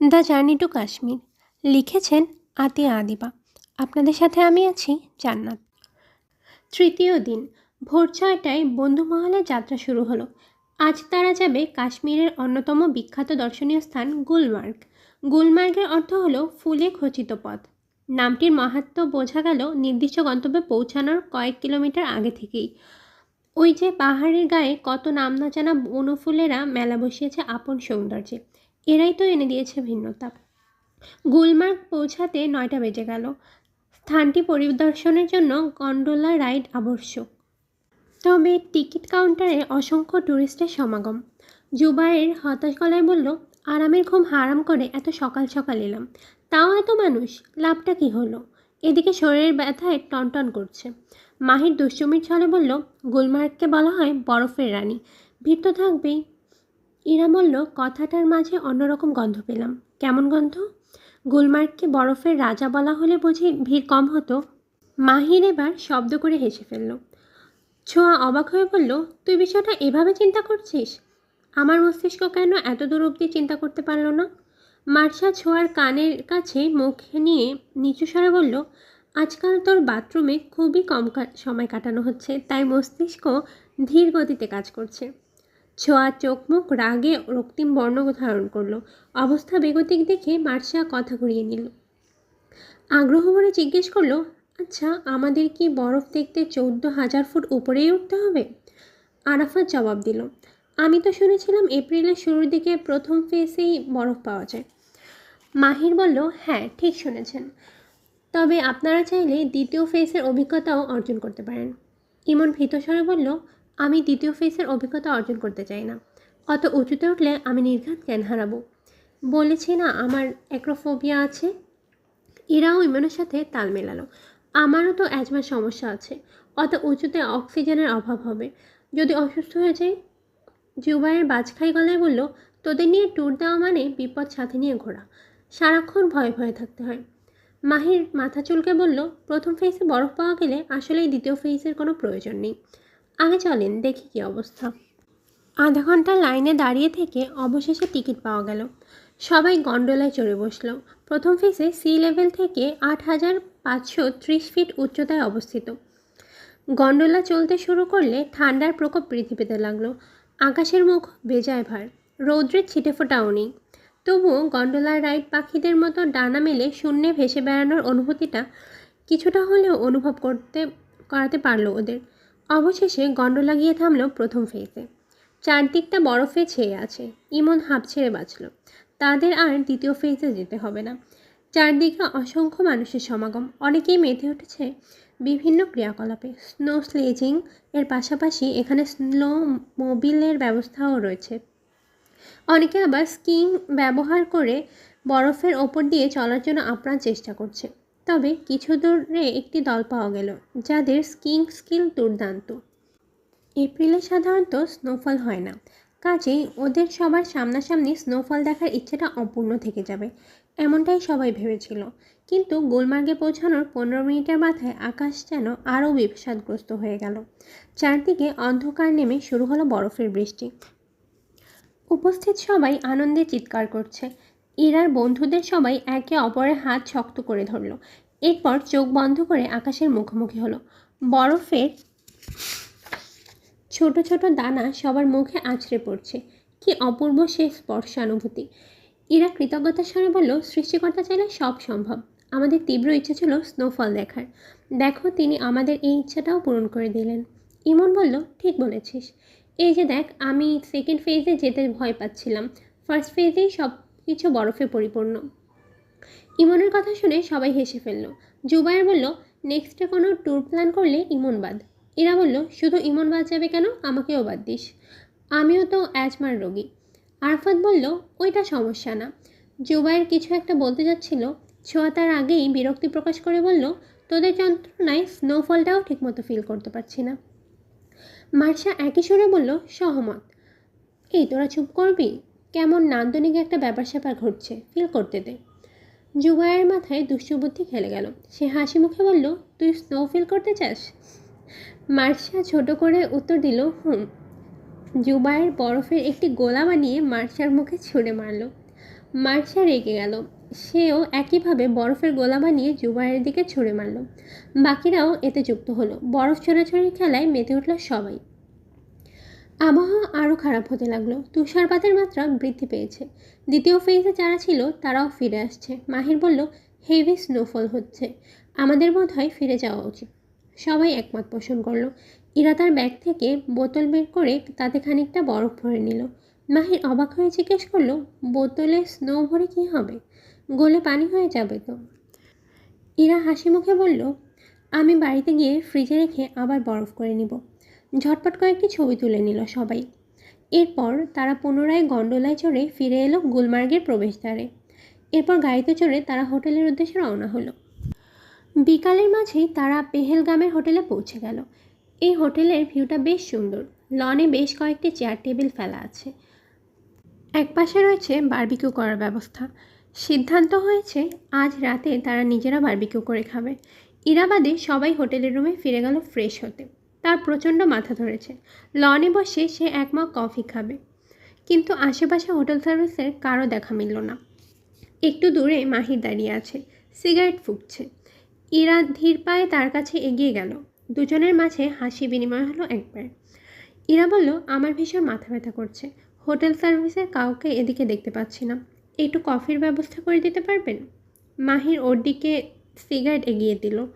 The journey to Kashmir লিখেছেন আতিয়া আদিবা। আপনাদের সাথে আমি আছি জান্নাত। তৃতীয় দিন, ভোর ছয়টায় বন্ধুমহলে যাত্রা শুরু হলো। আজ তারা যাবে কাশ্মীরের অন্যতম বিখ্যাত দর্শনীয় স্থান গুলমার্গ। গুলমার্গের অর্থ হলো ফুলে খচিত পথ। নামটির মাহাত্ম্য বোঝা গেল নির্দিষ্ট গন্তব্যে পৌঁছানোর কয়েক কিলোমিটার আগে থেকেই। ওই যে পাহাড়ের গায়ে কত নাম না জানা বনফুলেরা মেলা বসিয়েছে আপন সৌন্দর্যে। এরাই তো এনে দিয়েছে ভিন্নতা গুলমার্গ পৌঁছাতে নয়টা বেজে গেল। স্থানটি পরিদর্শনের জন্য গন্ডোলা রাইড আবশ্যক। তবে টিকিট কাউন্টারে অসংখ্য ট্যুরিস্টের সমাগম। জুবাইয়ের হতাশ গলায় বলল, আরামের ঘুম হারাম করে এত সকাল সকাল এলাম। তাও এত মানুষ, লাভটা কি হলো? এদিকে শরীরের ব্যথায় টনটন করছে। মাহির দুষ্টুমির ছলে বলল, গুলমার্গকে বলা হয় বরফের রানী। ভিড় তো থাকবেই। ইরা বলল, কথাটার মাঝে অন্যরকম গন্ধ পেলাম। কেমন গন্ধ? গুলমার্গকে বরফের রাজা বলা হলে বুঝি ভিড় কম হতো। মাহির এবার শব্দ করে হেসে ফেলল। ছোঁয়া অবাক হয়ে বলল, তুই বিষয়টা এভাবে চিন্তা করছিস? আমার মস্তিষ্ক কেন এত দূর অবধি চিন্তা করতে পারল না? মার্শা ছোঁয়ার কানের কাছে মুখ নিয়ে নিচু স্বরে বলল, আজকাল তোর বাথরুমে খুবই কম সময় কাটানো হচ্ছে, তাই মস্তিষ্ক ধীর গতিতে কাজ করছে। ছোঁয়া চোখ মুখ রাগে রক্তিম বর্ণ ধারণ করল। অবস্থা বেগতিক দেখে মার্শা কথা ঘুরিয়ে নিল। আগ্রহ ভরে জিজ্ঞেস করল আচ্ছা আমাদের কি বরফ দেখতে চৌদ্দ হাজার ফুট উপরেই উঠতে হবে? আরাফাত জবাব দিল, আমি তো শুনেছিলাম এপ্রিলের শুরুর দিকে প্রথম ফেসেই বরফ পাওয়া যায়। মাহির বলল হ্যাঁ ঠিক শুনেছেন। তবে আপনারা চাইলে দ্বিতীয় ফেসের অভিজ্ঞতাও অর্জন করতে পারেন। ইমন ভীতস্বরে বলল আমি দ্বিতীয় ফেসের অভিজ্ঞতা অর্জন করতে চাই না। অত উঁচুতে উঠলে আমি নির্ঘাত জ্ঞান হারাবো। বলেছি না, আমার অ্যাক্রোফোবিয়া আছে। এরাও ইমনের সাথে তাল মেলালো। আমারও তো অ্যাজমার সমস্যা আছে। অত উঁচুতে অক্সিজেনের অভাব হবে। যদি অসুস্থ হয়ে যাই জুবাইয়ের বাজখাই গলায় বলল, তোদের নিয়ে ট্যুর দেওয়া মানে বিপদ সাথে নিয়ে ঘোরা। সারাক্ষণ ভয়ে ভয়ে থাকতে হয়। মাহির মাথা চুলকে বলল, প্রথম ফেজে বরফ পাওয়া গেলে আসলেই দ্বিতীয় ফেজের কোনো প্রয়োজন নেই। আগে চলেন, দেখি কী অবস্থা। আধা ঘণ্টা লাইনে দাঁড়িয়ে থেকে অবশেষে টিকিট পাওয়া গেল। সবাই গন্ডোলায় চড়ে বসল। প্রথম ফেসে সি লেভেল থেকে আট হাজার পাঁচশো ত্রিশ ফিট উচ্চতায় অবস্থিত। গন্ডোলা চলতে শুরু করলে ঠান্ডার প্রকোপ পেতে লাগল। আকাশের মুখ বেজায় ভার। রৌদ্রের ছিটে ফোটাও নেই। তবুও গন্ডোলার রাইড পাখিদের মতো ডানা মেলে শূন্যে ভেসে বেড়ানোর অনুভূতিটা কিছুটা হলেও অনুভব করতে, করাতে পারল ওদের। অবশেষে গন্ডোলা গিয়ে থামল প্রথম ফেজে। চারদিকটা বরফে ছেয়ে আছে। ইমন হাঁপ ছেড়ে বাঁচল। তাদের আর দ্বিতীয় ফেজে যেতে হবে না। চারদিকে অসংখ্য মানুষের সমাগম। অনেকেই মেতে উঠেছে বিভিন্ন ক্রিয়াকলাপে। স্নো স্লেজিং এর পাশাপাশি এখানে স্নো মোবিলের ব্যবস্থাও রয়েছে। অনেকে আবার স্কিং ব্যবহার করে বরফের ওপর দিয়ে চলার জন্য আপ্রাণ চেষ্টা করছে। তবে কিছু দূরে একটি দল পাওয়া গেল, যাদের স্কিং স্কিল দুর্দান্ত। এপ্রিলে সাধারণত স্নোফল হয় না। কাজেই ওদের সবার সামনাসামনি স্নোফল দেখার ইচ্ছেটা অপূর্ণ থেকে যাবে, এমনটাই সবাই ভেবেছিল। কিন্তু গুলমার্গে পৌঁছানোর পনেরো মিনিটের মাথায় আকাশ যেন আরও বিপসাদগ্রস্ত হয়ে গেল। চারদিকে অন্ধকার নেমে শুরু হলো বরফের বৃষ্টি। উপস্থিত সবাই আনন্দে চিৎকার করছে। ইরার বন্ধুদের সবাই একে অপরের হাত শক্ত করে ধরল। এরপর চোখ বন্ধ করে আকাশের মুখোমুখি হলো। বরফের ছোট ছোট দানা সবার মুখে আছড়ে পড়ছে। কি অপূর্ব সে স্পর্শানুভূতি। ইরা কৃতজ্ঞতার স্বরে বলল, সৃষ্টিকর্তা চাইলে সব সম্ভব। আমাদের তীব্র ইচ্ছা ছিল স্নোফল দেখার। দেখো, তিনি আমাদের এই ইচ্ছাটাও পূরণ করে দিলেন। ইমন বলল, ঠিক বলেছিস। এই যে দেখ, আমি সেকেন্ড ফেজে যেতে ভয় পাচ্ছিলাম। ফার্স্ট ফেজেই সব কিছু বরফে পরিপূর্ণ। ইমনের কথা শুনে সবাই হেসে ফেলল। জুবাইর বলল নেক্সটে কোনো ট্যুর প্ল্যান করলে ইমন বাদ। এরা বলল, শুধু ইমন বাদ যাবে কেন? আমাকেও বাদ দিস। আমিও তো অ্যাজমার রোগী। আরফাত বলল, ওইটা সমস্যা না। জুবাইর কিছু একটা বলতে যাচ্ছিল। ছোঁয়া তার আগেই বিরক্তি প্রকাশ করে বলল, তোদের যন্ত্রণায় স্নোফলটাও ঠিকমতো ফিল করতে পারছি না। মার্শা একই সুরে বলল, সহমত। এই, তোরা চুপ করবি? কেমন নান্দনিক একটা ব্যাপার স্যাপার ঘটছে ফিল করতে দে। জুবাইয়ের মাথায় দুষ্টবুদ্ধি খেলে গেল। সে হাসি মুখে বলল, তুই স্নো ফিল করতে চাস? মার্শা ছোট করে উত্তর দিল, হুম। জুবাইয়ের বরফের একটি গোলা বানিয়ে মার্শার মুখে ছুঁড়ে মারল। মার্শা রেগে গেল। সেও একইভাবে বরফের গোলা বানিয়ে জুবাইয়ের দিকে ছুঁড়ে মারল। বাকিরাও এতে যুক্ত হলো। বরফ ছোড়াছড়ি খেলায় মেতে উঠল সবাই। আবহাওয়া আরও খারাপ হতে লাগল। তুষারপাতের মাত্রা বৃদ্ধি পেয়েছে। দ্বিতীয় ফেজে যারা ছিল, তারাও ফিরে আসছে। মাহির বলল হেভি স্নোফল হচ্ছে। আমাদের বোধ হয় ফিরে যাওয়া উচিত। সবাই একমত পোষণ করল। ইরা তার ব্যাগ থেকে বোতল বের করে তাতে খানিকটা বরফ ভরে নিল। মাহির অবাক হয়ে জিজ্ঞেস করল, বোতলে স্নো ভরে কী হবে? গলে পানি হয়ে যাবে তো? ইরা হাসি মুখে বলল, আমি বাড়িতে গিয়ে ফ্রিজে রেখে আবার বরফ করে নিব। ঝটপট কয়েকটি ছবি তুলে নিল সবাই। এরপর তারা পুনরায় গন্ডোলায় চড়ে ফিরে এলো গুলমার্গের প্রবেশদ্বারে। এরপর গাড়িতে চড়ে তারা হোটেলের উদ্দেশ্যে রওনা হলো। বিকালের মাঝেই তারা পেহেলগামের হোটেলে পৌঁছে গেল। এই হোটেলের ভিউটা বেশ সুন্দর। লনে বেশ কয়েকটি চেয়ার টেবিল ফেলা আছে। একপাশে রয়েছে বারবিকিউ করার ব্যবস্থা। সিদ্ধান্ত হয়েছে, আজ রাতে তারা নিজেরা বারবিকিউ করে খাবে। ইরাবাদে সবাই হোটেলের রুমে ফিরে গেল ফ্রেশ হতে। তার প্রচণ্ড মাথা ধরেছে। লনে বসে সে এক মগ কফি খাবে। কিন্তু আশেপাশে হোটেল সার্ভিসের কারও দেখা মিলল না। একটু দূরে মাহির দাঁড়িয়ে আছে। সিগারেট ফুঁকছে। ইরা ধীর পায়ে তার কাছে এগিয়ে গেল। দুজনের মাঝে হাসি বিনিময় হলো একবার। ইরা বলল, আমার ভীষণ মাথা ব্যথা করছে। হোটেল সার্ভিসের কাউকে এদিকে দেখতে পাচ্ছি না। একটু কফির ব্যবস্থা করে দিতে পারবেন? মাহির ওর দিকে সিগারেট এগিয়ে দিল।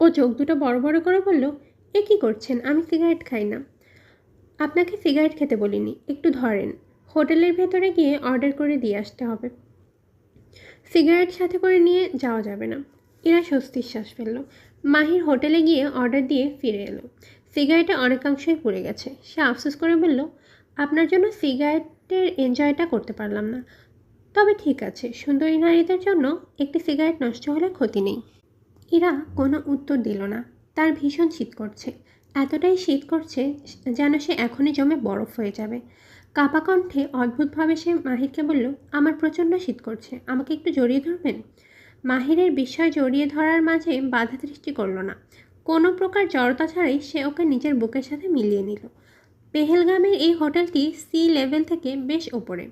ও চোখ দুটো বড় বড় করে বলল এ কী করছেন? আমি সিগারেট খাই না। আপনাকে সিগারেট খেতে বলিনি। একটু ধরেন। হোটেলের ভেতরে গিয়ে অর্ডার করে দিয়ে আসতে হবে। সিগারেট সাথে করে নিয়ে যাওয়া যাবে না। এরা স্বস্তির শ্বাস ফেলল। মাহির হোটেলে গিয়ে অর্ডার দিয়ে ফিরে এলো। সিগারেটে অনেকাংশই পুড়ে গেছে। সে আফসোস করে বলল, আপনার জন্য সিগারেটের এনজয়টা করতে পারলাম না। তবে ঠিক আছে, সুন্দরী নারীদের জন্য একটি সিগারেট নষ্ট হলে ক্ষতি নেই। ইরা কোনো উত্তর দিল না। তার ভীষণ শীত করছে। এতটাই শীত করছে যেন সে এখনই জমে বরফ হয়ে যাবে। কাপা কণ্ঠে অদ্ভুতভাবে সে মাহিরকে বলল, আমার প্রচণ্ড শীত করছে, আমাকে একটু জড়িয়ে ধরবেন? মাহিরের বিস্ময় জড়িয়ে ধরার মাঝে বাধা সৃষ্টি করল না। কোনো প্রকার জড়তা ছাড়াই সে ওকে নিজের বুকের সাথে মিলিয়ে নিল। পেহেলগামের এই হোটেলটি সি লেভেল থেকে বেশ ওপরে।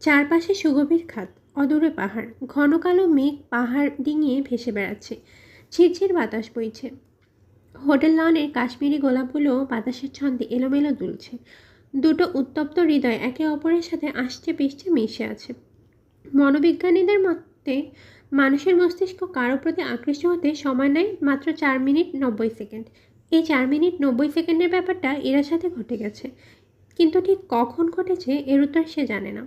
চারপাশে সুগভীর খাত, অদূরে পাহাড়, ঘন কালো মেঘ পাহাড় ডিঙিয়ে ভেসে বেড়াচ্ছে। ঝিরঝির বাতাস বইছে। হোটেল লনের কাশ্মীরি গোলাপগুলো বাতাসের ছন্দে এলোমেলো দুলছে। দুটো উত্তপ্ত হৃদয় একে অপরের সাথে আসছে পিসছে মিশে আছে। মনোবিজ্ঞানীদের মতে, মানুষের মস্তিষ্ক কারও প্রতি আকৃষ্ট হতে সময় নেয় মাত্র চার মিনিট নব্বই সেকেন্ড। এই চার মিনিট নব্বই সেকেন্ডের ব্যাপারটা এরার সাথে ঘটে গেছে। কিন্তু ঠিক কখন ঘটেছে এর উত্তর সে জানে না।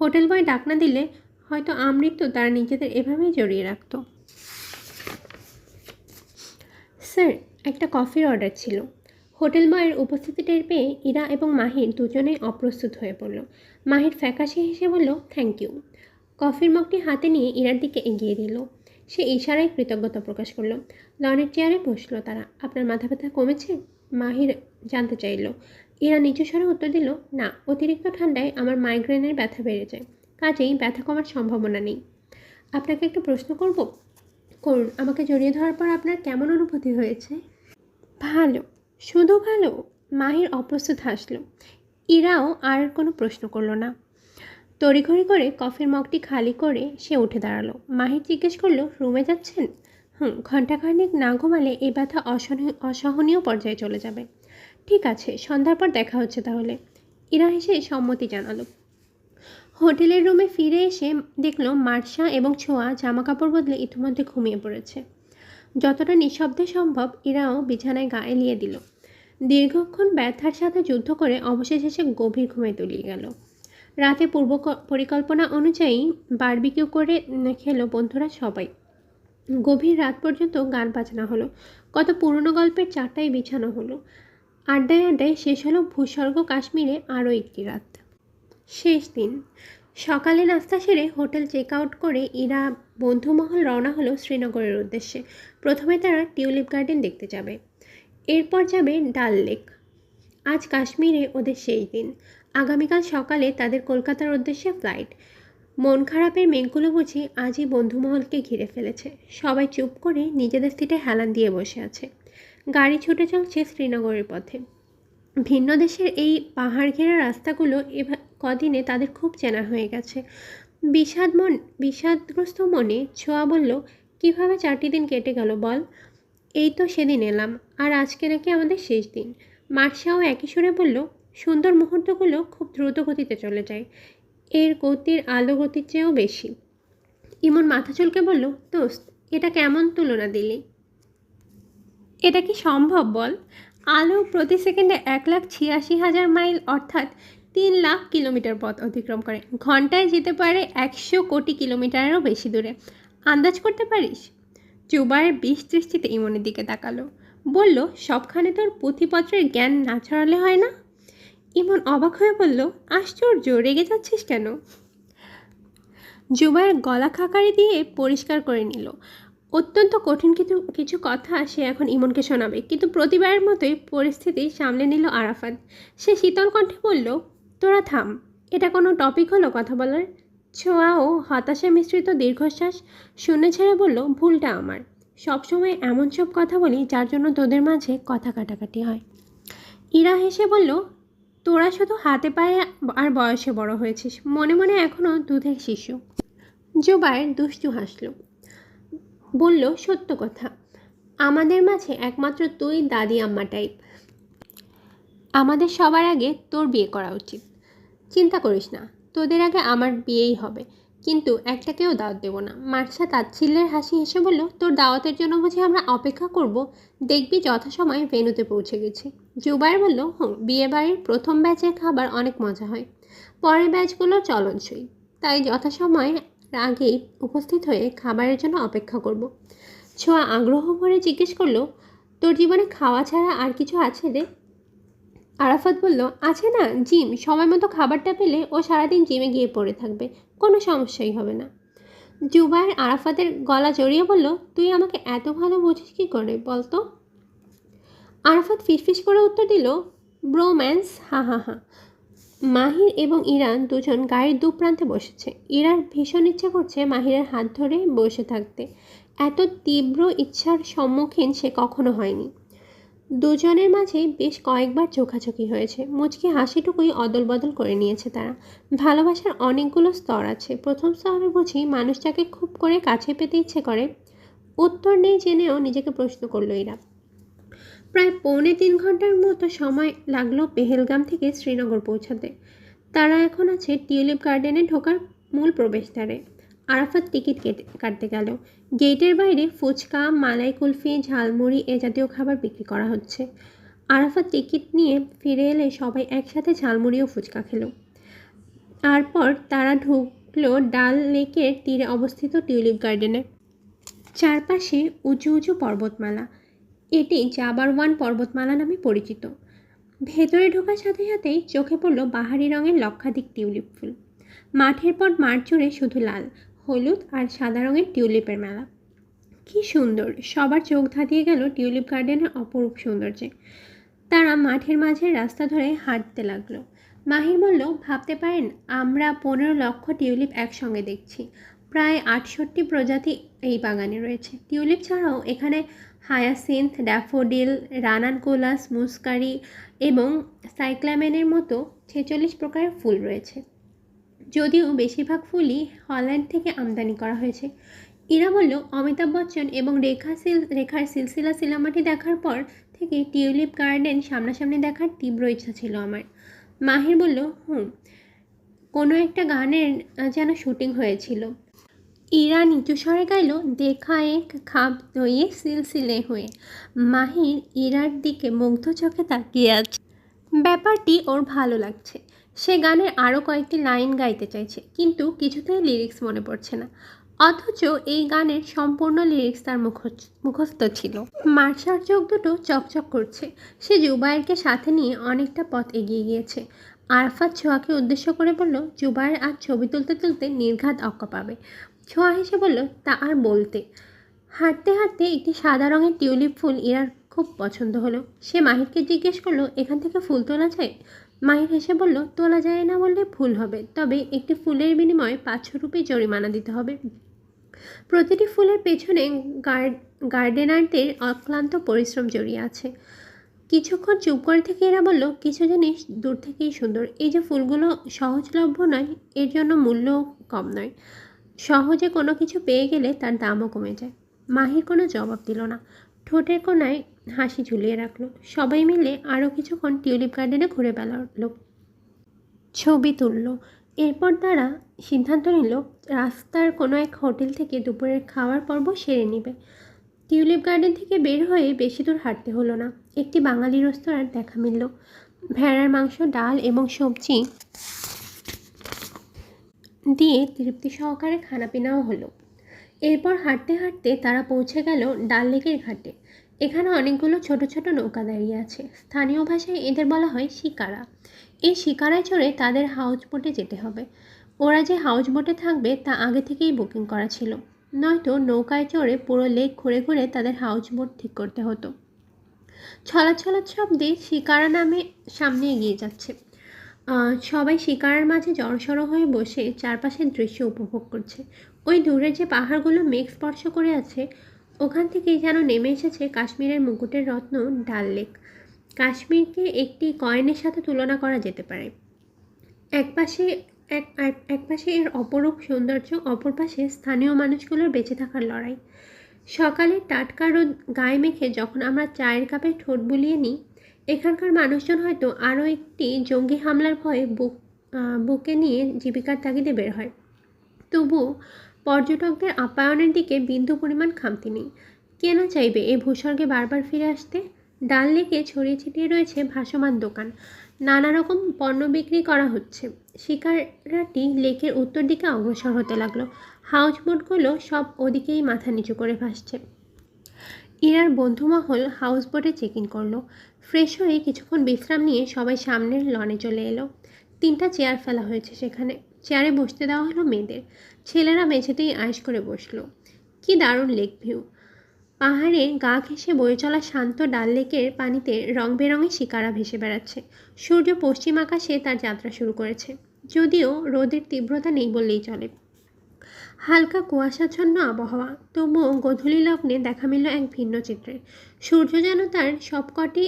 হোটেল বয় ডাকনা দিলে হয়তো আমৃত্যু তারা নিজেদের এভাবেই জড়িয়ে রাখত। স্যার একটা কফির অর্ডার ছিল। হোটেল বয়ের উপস্থিতি টের পেয়ে ইরা এবং মাহির দুজনেই অপ্রস্তুত হয়ে পড়ল। মাহির ফ্যাকাশে হেসে বলল থ্যাংক ইউ কফির মগটি হাতে নিয়ে ইরার দিকে এগিয়ে দিল। সে ইশারায় কৃতজ্ঞতা প্রকাশ করল। লনের চেয়ারে বসল তারা। আপনার মাথা ব্যথা কমেছে? মাহির জানতে চাইল। ইরা নিচু স্বরে উত্তর দিল, না, অতিরিক্ত ঠান্ডায় আমার মাইগ্রেনের ব্যথা বেড়ে যায়। কাজেই ব্যথা কমার সম্ভাবনা নেই। আপনাকে একটু প্রশ্ন করব? করুন, আমাকে জড়িয়ে ধরার পর আপনার কেমন অনুভূতি হয়েছে? ভালো, শুধু ভালো, মাহির অপ্রস্তুত হাসলো। ইরাও আর কোনো প্রশ্ন করল না। তড়িঘড়ি করে কফির মগটি খালি করে সে উঠে দাঁড়াল। মাহির জিজ্ঞেস করল, রুমে যাচ্ছেন? হুম, ঘণ্টাখানেক না ঘুমালে এই ব্যথা অসহনীয় অসহনীয় পর্যায়ে চলে যাবে। ঠিক আছে, সন্ধ্যার পর দেখা হচ্ছে তাহলে। ইরা হেসে সম্মতি জানালো। হোটেলের রুমে ফিরে এসে দেখল মার্শা এবং ছোঁয়া জামা কাপড় বদলে ইতিমধ্যে ঘুমিয়ে পড়েছে। যতটা নিঃশব্দে সম্ভব ইরাও বিছানায় গা এলিয়ে দিল। দীর্ঘক্ষণ ব্যথার সাথে যুদ্ধ করে অবশেষে সে গভীর ঘুমে তলিয়ে গেল। রাতে পূর্ব পরিকল্পনা অনুযায়ী বারবিকিউ করে খেলো বন্ধুরা সবাই। গভীর রাত পর্যন্ত গান বাজনা হলো। কত পুরনো গল্পের চারটাই বিছানো হলো। আড্ডায় আড্ডায় শেষ হলো ভূস্বর্গ কাশ্মীরে আরও একটি রাত। শেষ দিন। সকালে নাস্তা সেরে হোটেল চেক আউট করে ইরা বন্ধুমহল রওনা হলো শ্রীনগরের উদ্দেশ্যে। প্রথমে তারা টিউলিপ গার্ডেন দেখতে যাবে। এরপর যাবে ডাল লেক। আজ কাশ্মীরে ওদের শেষ দিন। আগামীকাল সকালে তাদের কলকাতার উদ্দেশ্যে ফ্লাইট। মন খারাপের মেঘগুলো বুঝি আজই বন্ধুমহলকে ঘিরে ফেলেছে। সবাই চুপ করে নিজেদের সিটে হেলান দিয়ে বসে আছে। গাড়ি ছুটে চলছে শ্রীনগরের পথে। ভিন্ন দেশের এই পাহাড় ঘেরা রাস্তাগুলো এভা, কদিনে তাদের খুব চেনা হয়ে গেছে। বিষাদ মন, বিষাদগ্রস্ত মনে ছোঁয়া বলল, কীভাবে চারটি দিন কেটে গেল বল? এই তো সেদিন এলাম, আর আজকে নাকি আমাদের শেষ দিন। মার্শাও একই সুরে বলল, সুন্দর মুহূর্তগুলো খুব দ্রুত গতিতে চলে যায়। এর গতির আলো গতির চেয়েও বেশি। ইমন মাথা চুলকে বলল, দোস্ত, এটা কেমন তুলনা দিলি? এটা কি সম্ভব বল? আলো প্রতি সেকেন্ডে এক লাখ ছিয়াশি হাজার মাইল, অর্থাৎ তিন লাখ কিলোমিটার পথ অতিক্রম করে। ঘন্টায় যেতে পারে একশো কোটি কিলোমিটারেরও বেশি দূরে। আন্দাজ করতে পারিস? জুবাইয়ের বিষ দৃষ্টিতে ইমনের দিকে তাকালো। বলল, সবখানে তোর পুঁথিপত্রের জ্ঞান না ছড়ালে হয় না? ইমন অবাক হয়ে বলল, আশ্চর্য, রেগে যাচ্ছিস কেন? জুবাইয়ের গলা খাকারি দিয়ে পরিষ্কার করে নিল। অত্যন্ত কঠিন কিছু কিছু কথা সে এখন ইমনকে শোনাবে। কিন্তু প্রতিবারের মতোই পরিস্থিতি সামলে নিল আরাফাত। সে শীতল কণ্ঠে বলল, তোরা থাম, এটা কোনো টপিক হলো কথা বলার? ছোঁয়া ও হতাশা মিশ্রিত দীর্ঘশ্বাস শুনে ছেড়ে বলল, ভুলটা আমার। সবসময় এমন সব কথা বলি যার জন্য তোদের মাঝে কথা কাটাকাটি হয়। ইরা হেসে বলল, তোরা শুধু হাতে পায়ে আর বয়সে বড় হয়েছিস। মনে মনে এখনও দুধের শিশু। জুবায়ের দুষ্টু হাসল। বলল, সত্য কথা। আমাদের মাঝে একমাত্র তুই, দাদি আম্মা টাইপ আমাদের সবার আগে তোর বিয়ে করা উচিত। চিন্তা করিস না, তোদের আগে আমার বিয়েই হবে। কিন্তু একটাকেও দাওয়াত দেবো না। মার্শা তাচ্ছিল্যের হাসি হেসে বলল, তোর দাওয়াতের জন্য বুঝি আমরা অপেক্ষা করব? দেখবি যথাসময়ে ভেনুতে পৌঁছে গেছি। জুবাইর বলল, হুম বিয়ে বাড়ির প্রথম ব্যাচের খাবার অনেক মজা হয়। পরের ব্যাচগুলো চলনসই। তাই যথাসময়ে আগেই উপস্থিত হয়ে খাবারের জন্য অপেক্ষা করব। ছোঁয়া আগ্রহ ভরে জিজ্ঞেস করল, তোর জীবনে খাওয়া ছাড়া আর কিছু আছে রে? আরাফাত বলল, আছে না, জিম। সময় মতো খাবারটা পেলে ও সারাদিন জিমে গিয়ে পড়ে থাকবে। কোনো সমস্যাই হবে না। জুবায়ের আরাফাতের গলা জড়িয়ে বলল, তুই আমাকে এত ভালো বুঝিস কী করে, বলতো? আরাফাত ফিসফিস করে উত্তর দিল, ব্রোম্যান্স, হা হা হা। মাহির এবং ইরান দুজন গাড়ির দু প্রান্তে বসেছে। ইরার ভীষণ ইচ্ছা করছে মাহিরের হাত ধরে বসে থাকতে। এত তীব্র ইচ্ছার সম্মুখীন সে কখনো হয়নি। দুজনের মাঝে বেশ কয়েকবার চোখাচোখি হয়েছে। মুচকি হাসিটুকুই অদল বদল করে নিয়েছে তারা। ভালোবাসার অনেকগুলো স্তর আছে। প্রথম স্তরে বুঝি মানুষটাকে খুব করে কাছে পেতে ইচ্ছে করে। উত্তর নেই জেনেও নিজেকে প্রশ্ন করল এরা প্রায় পৌনে তিন ঘণ্টার মতো সময় লাগল পেহেলগাম থেকে শ্রীনগর পৌঁছাতে। তারা এখন আছে টিউলিপ গার্ডেনে ঢোকার মূল প্রবেশদ্বারে। আরাফাত টিকিট কেটে কাটতে গেল। গেটের বাইরে ফুচকা, মালাই কুলফি, ঝালমুড়ি এ জাতীয় খাবার বিক্রি করা হচ্ছে। আরাফাত টিকিট নিয়ে ফিরে এলে সবাই একসাথে ঝালমুড়ি ও ফুচকা খেলো। তারপর তারা ঢুকলো ডাল লেকের তীরে অবস্থিত টিউলিপ গার্ডেনে। চারপাশে উঁচু উঁচু পর্বতমালা। এটি জাবারওয়ান পর্বতমালা নামে পরিচিত। ভেতরে ঢোকার সাথে সাথেই চোখে পড়ল বাহারি রঙের লক্ষাধিক টিউলিপ ফুল। মাঠের পর মাঠ জুড়ে শুধু লাল, হলুদ আর সাদা রঙের টিউলিপের মেলা। কি সুন্দর! সবার চোখ ধাঁধিয়ে গেল টিউলিপ গার্ডেনের অপরূপ সৌন্দর্যে। তারা মাঠের মাঝে রাস্তা ধরে হাঁটতে লাগল। মাহির বলল, ভাবতে পারেন, আমরা পনেরো লক্ষ টিউলিপ একসঙ্গে দেখছি। প্রায় আটষট্টি প্রজাতি এই বাগানে রয়েছে। টিউলিপ ছাড়াও এখানে হায়াসিন্থ, ড্যাফোডিল, রানানকোলাস, মুস্কারি এবং সাইক্লামেনের মতো ছেচল্লিশ প্রকারের ফুল রয়েছে। যদিও বেশিরভাগ ফুলই হল্যান্ড থেকে আমদানি করা হয়েছে। ইরা বলল অমিতাভ বচ্চন এবং রেখা সিল, রেখার সিলসিলা সিলামাটি দেখার পর থেকে টিউলিপ গার্ডেন সামনাসামনি দেখার তীব্র ইচ্ছা ছিল আমার। মাহির বলল, হুম, কোনো একটা গানের যেন শুটিং হয়েছিল। ইরা নিচু স্বরে গাইল দেখা এক খাপ ধইয়ে সিলসিলে হয়ে। মাহির ইরার দিকে মুগ্ধ চোখে তাকিয়ে আছে। ব্যাপারটি ওর ভালো লাগছে। সে গানের আরও কয়েকটি লাইন গাইতে চাইছে, কিন্তু কিছুতেই লিরিক্স মনে পড়ছে না। অথচ এই গানের সম্পূর্ণ লিরিক্স তার মুখ মুখস্থ ছিল। মার্শার চোখ দুটো চকচক করছে। সে জুবায়েরকে সাথে নিয়ে অনেকটা পথ এগিয়ে গিয়েছে। আরফাত ছোঁয়াকে উদ্দেশ্য করে বলল, জুবায়ের আজ ছবি তুলতে তুলতে নির্ঘাত অক্কা পাবে। ছোঁয়া হেসে বলল, তা আর বলতে? হাঁটতে হাঁটতে একটি সাদা রঙের টিউলিপ ফুল ইরার খুব পছন্দ হলো। সে মাহিরকে জিজ্ঞেস করল, এখান থেকে ফুল তোলা যায়? মাহির হেসে বলল, তোলা যায় না বললে ভুল হবে, তবে একটি ফুলের বিনিময়ে পাঁচশো রুপি জরিমানা দিতে হবে। প্রতিটি ফুলের পেছনে গার্ড, গার্ডেনারদের অক্লান্ত পরিশ্রম জড়িয়ে আছে। কিছুক্ষণ চুপ করে থেকে এরা বলল, কিছু জিনিস দূর থেকেই সুন্দর। এই যে ফুলগুলো সহজলভ্য নয়, এর জন্য মূল্য কম নয়। সহজে কোনো কিছু পেয়ে গেলে তার দামও কমে যায়। মাহির কোনো জবাব দিল না। ঠোঁটের কোনায় হাসি ঝুলিয়ে রাখল। সবাই মিলে আরও কিছুক্ষণ টিউলিপ গার্ডেনে ঘুরে বেড়ালো। ছবি তুললো। এরপর তারা সিদ্ধান্ত নিল, রাস্তার কোনো এক হোটেল থেকে দুপুরের খাওয়ার পর্ব সেরে নেবে। টিউলিপ গার্ডেন থেকে বের হয়ে বেশি দূর হাঁটতে হলো না। একটি বাঙালি রেস্তোরাঁর দেখা মিলল। ভেড়ার মাংস, ডাল এবং সবজি দিয়ে তৃপ্তি সহকারে খানাপিনাও হলো। এরপর হাঁটতে হাঁটতে তারা পৌঁছে গেল ডাল লেকের ঘাটে। এখানে অনেকগুলো ছোট ছোট নৌকা দাঁড়িয়ে আছে। স্থানীয় ভাষায় এদের বলা হয় শিকারা। এই শিকারায় চড়ে তাদের হাউস বোটে যেতে হবে। ওরা যে হাউস বোটে থাকবে তা আগে থেকেই বুকিং করা ছিল। নয়তো নৌকায় চড়ে পুরো লেক ঘুরে ঘুরে তাদের হাউস বোট ঠিক করতে হতো। ছলাৎ শব্দে শিকারা নামে সামনে এগিয়ে যাচ্ছে। সবাই শিকারের মাঝে জড়সড় হয়ে বসে চারপাশের দৃশ্য উপভোগ করছে। ওই দূরে যে পাহাড়গুলো মেঘ স্পর্শ করে আছে, ওখান থেকেই যেন নেমে এসেছে কাশ্মীরের মুকুটের রত্ন ডাল লেক। কাশ্মীরকে একটি কয়েনের সাথে তুলনা করা যেতে পারে। এক পাশে, এক এক- এক পাশে এর অপরূপ সৌন্দর্য, অপর পাশে স্থানীয় মানুষগুলোর বেঁচে থাকার লড়াই। সকালে টাটকা রোদ গায়ে মেখে যখন আমরা চায়ের কাপে ঠোঁট বুলিয়ে নিই এখানকার মানুষজন হয়তো আরও একটি জঙ্গি হামলার ভয়ে বুক বুকে নিয়ে জীবিকার তাগিদে বের হয়। তবু পর্যটকদের আপ্যায়নের দিকে বিন্দু পরিমাণ খামতি নেই। কে না চাইবে এই ভূস্বর্গে বারবার ফিরে আসতে? ডাল লেকে ছড়িয়ে ছিটিয়ে রয়েছে ভাসমান দোকান। নানা রকম পণ্য বিক্রি করা হচ্ছে। শিকারাটি লেকের উত্তর দিকে অগ্রসর হতে লাগল। হাউস বোটগুলো সব ওদিকেই মাথা নিচু করে ভাসছে। ইরার বন্ধুমহল হাউস বোটে চেক ইন করল। ফ্রেশ হয়ে কিছুক্ষণ বিশ্রাম নিয়ে সবাই সামনের লনে চলে এলো। তিনটা চেয়ার ফেলা হয়েছে সেখানে। চেয়ারে বসতে দেওয়া হলো মেয়েদের। ছেলেরা মেঝেতেই আয়েশ করে বসল। কি দারুণ লেক ভিউ। পাহাড়ে গা ঘেঁষে বয়ে চলা শান্ত ডাল লেকের পানিতে রং বেরঙের শিকারা ভেসে বেড়াচ্ছে। সূর্য পশ্চিম আকাশে তার যাত্রা শুরু করেছে। যদিও রোদের তীব্রতা নেই বললেই চলে। হালকা কুয়াশাচ্ছন্ন আবহাওয়া। তবুও গধূলি লগ্নে দেখা মিলল এক ভিন্ন চিত্রে। সূর্য যেন তার সবকটি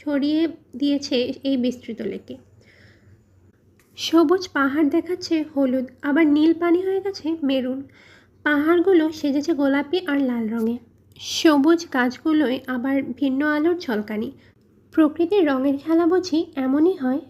ছড়িয়ে দিয়েছে এই বিস্তৃত লেকে। সবুজ পাহাড় দেখাচ্ছে হলুদ, আবার নীল পানি হয়ে গেছে মেরুন। পাহাড়গুলো সেজেছে গোলাপি আর লাল রঙে। সবুজ গাছগুলোয় আবার ভিন্ন আলোর ঝলকানি প্রকৃতির রঙের খেলা বুঝি এমনই হয়